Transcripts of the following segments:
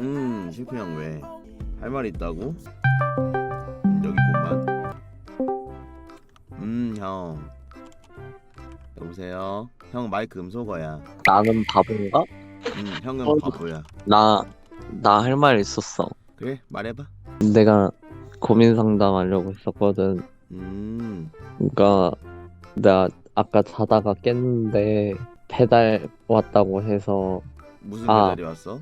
음, 실프 형 왜? 할 말 있다고? 음, 여기구만. 음, 형. 여보세요. 형 마이크 음소거야. 나는 바본가? 음, 형은 어. 바보야. 나, 나 할 말 있었어. 그래, 말해봐. 내가 고민 상담하려고 했었거든. 음, 그러니까 내가 아까 자다가 깼는데 배달 왔다고 해서 무슨 아. 배달이 왔어?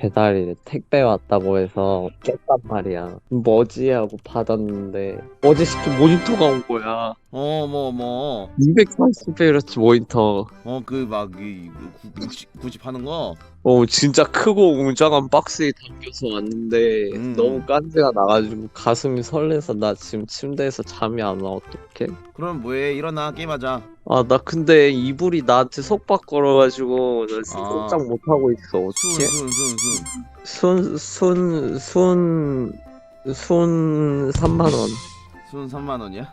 배달이 택배 왔다고 해서 깼단 말이야. 뭐지 하고 받았는데 어제 시킨 모니터가 온 거야. 어, 뭐, 뭐. 240Hz 모니터. 어, 그, 막, 이, 90, 90 하는 거? 어 진짜 크고 웅장한 박스에 담겨서 왔는데 음. 너무 깐지가 나가지고 가슴이 설레서 나 지금 침대에서 잠이 안 와 어떡해? 그럼 뭐해? 일어나, 게임하자. 아 나 근데 이불이 나한테 속박 걸어가지고 나 지금 아. 꼼짝 못 하고 있어 순, 어떡해? 순, 순, 순. 순순순순순 3만 원. 순 3만 원이야?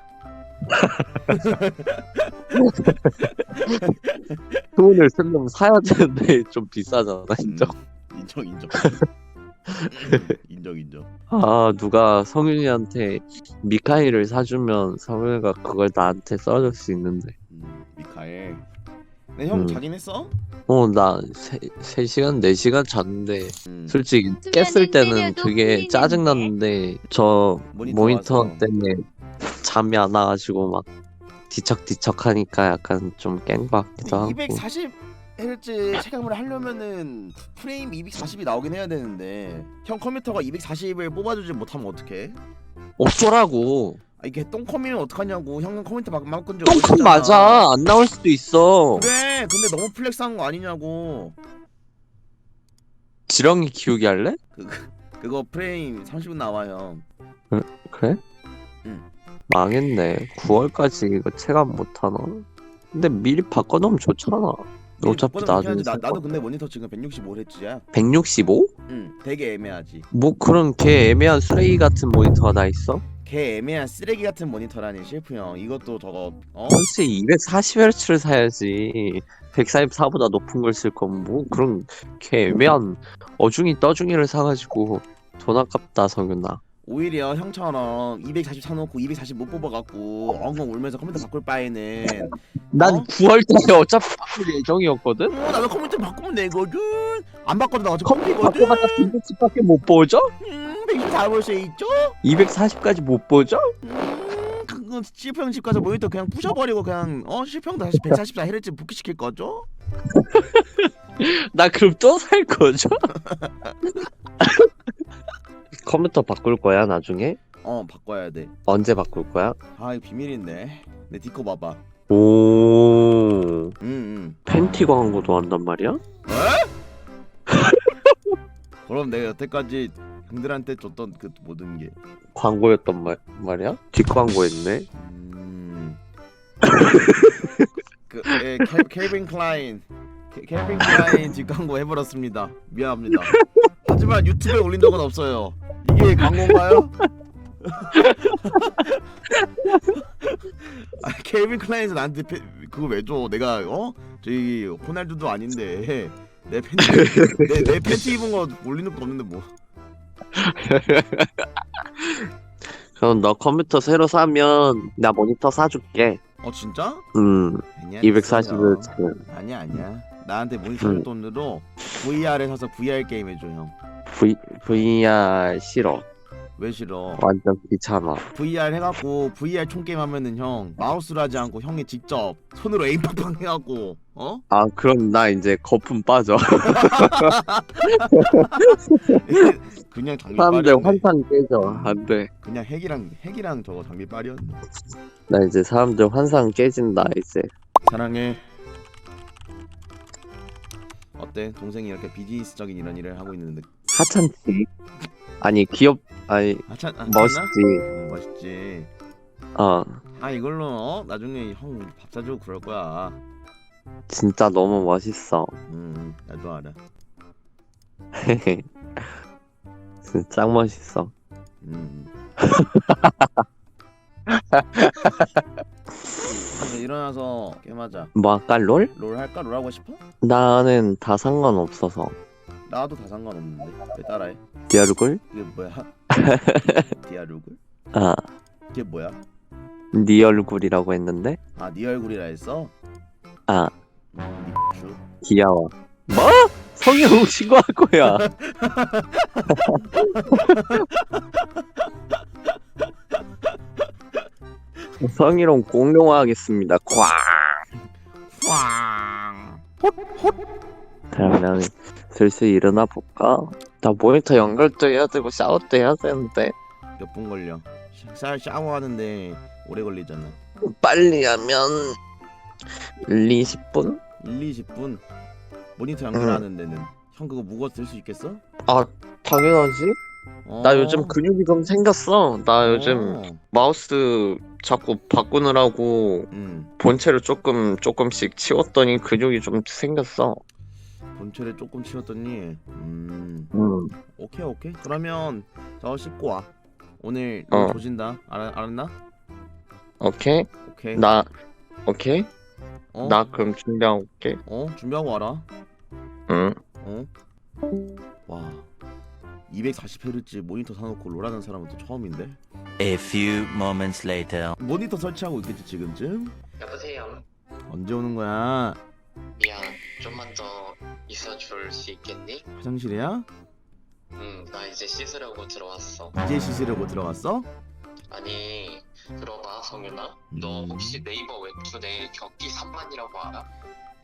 돈을 쓰려면 사야 되는데 좀 비싸잖아 인정. 음, 인정, 인정. 인정, 인정. 아 누가 성윤이한테 미카엘을 사주면 성윤이가 그걸 나한테 써줄 수 있는데. 음, 미카엘. 네, 형 음. 자긴 했어? 어, 나 3시간, 4시간 잤는데, 음. 솔직히 깼을 때는 되게 짜증났는데, 저 모니터 모니터 와서. 때문에 잠이 안 와가지고 막 뒤척뒤척 하니까 약간 좀깬것 같기도 하고. 240Hz 체감을 하려면은 프레임 240이 나오긴 해야 되는데 형 컴퓨터가 240을 뽑아주지 못하면 어떡해? 어쩌라고. 아 이게 똥컴이면 어떡하냐고 형은 컴퓨터 막 바꾼 적 똥컴. 맞아. 안 나올 수도 있어. 그래 근데 너무 플렉스한 거 아니냐고 지렁이 키우기 할래? 그거 프레임 30은 나와요 그래? 응. 망했네. 9월까지 이거 체감 못하나? 근데 미리 바꿔놓으면 좋잖아. 어차피 그거는 나중에. 나, 살 나도 거. 근데 모니터 지금 165Hz야 165? 응 되게 애매하지 뭐 그런 개 애매한 쓰레기 같은 모니터가 다 있어? 개 애매한 쓰레기 같은 모니터라니 실프 형 이것도 저거 어? 혹시 240Hz를 사야지 144보다 높은 걸 쓸 거면 뭐 그런 개 애매한 어중이 떠중이를 사가지고 돈 아깝다 성윤아 오히려 형처럼 240 사놓고 240 못 뽑아갖고 엉엉 울면서 컴퓨터 바꿀 바에는 난 어? 9월달에 어차피 바꿀 예정이었거든? 어, 나도 컴퓨터 바꾸면 되거든 안 바꿔도 나 어차피 컴퓨터 컴퓨터거든 바꿔봤자 240밖에 못 보죠? 음, 124볼수 있죠? 240까지 못 보죠? 음, 그거 실평 집 가서 모니터 그냥 부셔버리고 그냥 어 실평 다시 144Hz 복귀시킬 거죠? 나 그럼 또 살 거죠? 컴퓨터 바꿀 거야 나중에? 어 바꿔야 돼아 언제 바꿀 거야? 이거 비밀인데 내 디코 봐봐 오 응응 팬티 광고도 한단 말이야? 그럼 내가 여태까지 형들한테 줬던 그 모든 게 광고였단 말, 말이야? 뒷광고였네 음. 그 예, 켈, 켈빈 클라인 켈- 켈빈 클라인 뒷광고 해버렸습니다 미안합니다 하지만 유튜브에 올린 적은 없어요 이게 광고인가요? 아, 켈빈 클라인에서 나한테 페, 그거 왜 줘? 내가 어? 저기 호날두도 아닌데 내 팬티 내, 내 팬티 입은 거 올리는 거 없는데 뭐 그럼 너 컴퓨터 새로 사면 나 모니터 사줄게. 어 진짜? 음 아니야 240Hz 아니야 아니야. 나한테 모니터 줄 음. 돈으로 VR에 사서 VR 게임 해줘 형. V, VR 싫어 왜 싫어? 완전 귀찮아. VR 해갖고 VR 총게임 하면은 형 마우스로 하지 않고 형이 직접 손으로 에임 팡팡 해갖고 어? 아 그럼 나 이제 거품 빠져. 그냥 장비 사람들 빨이었네. 환상 깨져. 안 돼. 그냥 핵이랑 핵이랑 저거 장비 빨이었네. 나 이제 사람들 환상 깨진다 이제. 사랑해. 어때? 동생이 이렇게 비즈니스적인 이런 일을 하고 있는데 하찮지? 아니 귀엽 아니 하찮 아, 멋있지 응, 멋있지 어 아 이걸로 어? 나중에 형 밥 사주고 그럴 거야 진짜 너무 멋있어 음 나도 알아 진짜 짱 멋있어 음 이제 일어나서 게임하자 뭐 아까 롤? 롤 할까? 롤 하고 싶어? 나는 다 상관없어서 나도 다 상관없는데 왜 따라해? 네 얼굴? 이게 뭐야? 네 얼굴? 아, 이게 뭐야? 네 얼굴이라고 했는데? 아 네 얼굴이라 했어? 아, 음, 네 슈. 귀여워. 뭐? 성형 신고할 거야. 성희롱 공룡화하겠습니다. 쾅. 왕. 그러면 슬슬 일어나 볼까? 나 모니터 연결도 해야 되고 샤워도 해야 되는데 몇 분 걸려? 샤, 샤워하는데 오래 걸리잖아. 빨리 하면 1, 20분? 1, 20분 모니터 연결하는 데는 형 그거 무거워 들수 있겠어? 아 당연하지. 어. 나 요즘 근육이 좀 생겼어. 나 요즘 어. 마우스 자꾸 바꾸느라고 음 본체를 조금 조금씩 치웠더니 근육이 좀 생겼어. 본체를 조금 치웠더니 음 음. 오케이 오케이 그러면 저 씻고 와 오늘 어. 어. 조진다 알, 알았나? 오케이. 오케이 나 오케이. 어? 나 그럼 준비하고 올게. 어 준비하고 와라 응. 어? 와 240Hz 모니터 사놓고 롤하는 사람은 또 처음인데 A few moments later. 모니터 설치하고 있겠지 지금쯤? 여보세요. 언제 오는 거야? 미안. 좀만 더 줄 수 있겠니? 화장실이야? 응, 나 이제 씻으려고 들어왔어. 이제 씻으려고 들어갔어? 아니, 들어봐, 성윤아. 너 음. 혹시 네이버 웹툰에 격기 3만이라고 알아?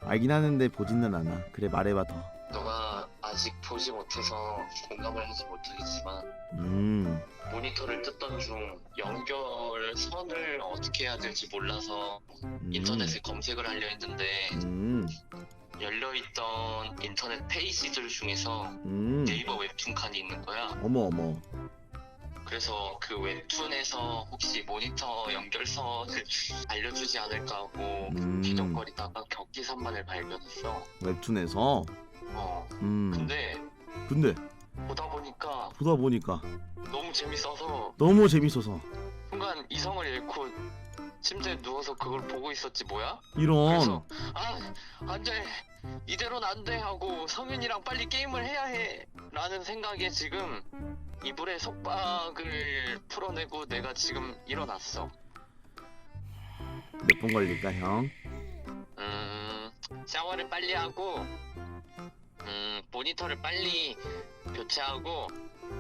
알긴 하는데 보지는 않아 그래 말해봐 더 너가 아직 보지 못해서 공감을 하지 못하겠지만 음, 모니터를 뜯던 중 연결 선을 어떻게 해야 될지 몰라서 음. 인터넷에 검색을 하려 했는데 음, 열려있던 인터넷 페이지들 중에서 음. 네이버 웹툰 칸이 있는 거야. 어머 어머 그래서 그 웹툰에서 혹시 모니터 연결선을 알려주지 않을까 하고 음. 기적거리다가 격기 3만을 발견했어. 웹툰에서 어. 음 근데 근데 보다 보니까 보다 보니까 너무 재밌어서 너무 재밌어서 순간 이성을 잃고 침대에 누워서 그걸 보고 있었지 뭐야? 이런 그래서 아 안돼 이대로는 안돼 하고 성윤이랑 빨리 게임을 해야 해 라는 생각에 지금 이불에 속박을 풀어내고 내가 지금 일어났어. 몇 분 걸릴까 형? 음, 샤워를 빨리 하고, 음, 모니터를 빨리 교체하고,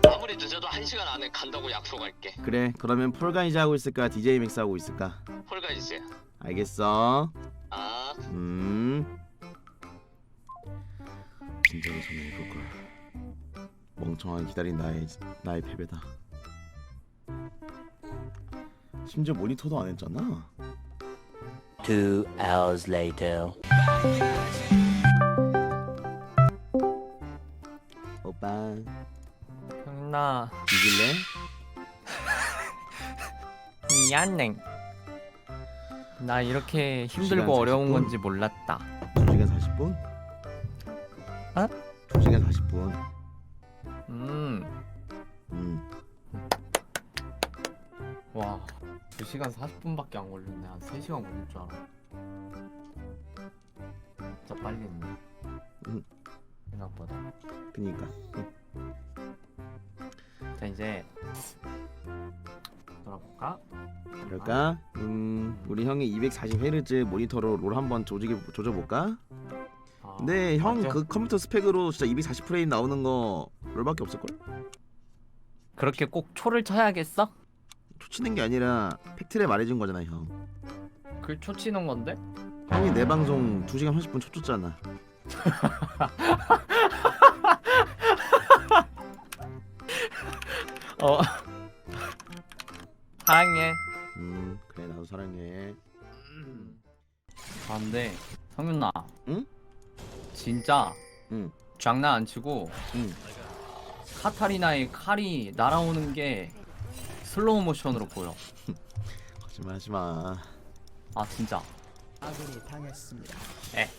아무리 늦어도 한 시간 안에 간다고 약속할게. 그래 그러면 폴가이즈 하고 있을까 DJ 맥스 하고 있을까? 폴가이즈. 알겠어 아, 음 진짜로 전화해볼걸 멍청하게 기다린 나의 나의 패배다 심지어 모니터도 안 했잖아 Two hours later. 이길래? 미안해. 나 이렇게 힘들고 어려운 40분? 건지 몰랐다. 2시간 40분? 어? 2시간 40분 음, 음 와, 2시간 40분밖에 안 걸렸네. 한 3시간 걸릴 줄 알아. 진짜 빨리 했네. 음. 생각보다. 그니까 자, 이제 돌아볼까? 그럴까? 음 우리 형이 240Hz 모니터로 롤 한번 조지게 조져볼까? 아, 근데 형 맞죠? 그 컴퓨터 스펙으로 진짜 240프레임 나오는 거 롤밖에 없을걸? 그렇게 꼭 초를 쳐야겠어? 초치는 게 아니라 팩트를 말해준 거잖아 형그초 치는 건데? 형이 내 방송 2시간 30분 초쳤잖아 어. 사랑해. 음 그래 나도 사랑해 아 근데 성윤아 응? 진짜 응. 장난 안 치고 응. 카타리나의 칼이 날아오는 게 슬로우 모션으로 보여 거짓말 하지마 아 진짜 아군이 당했습니다. 에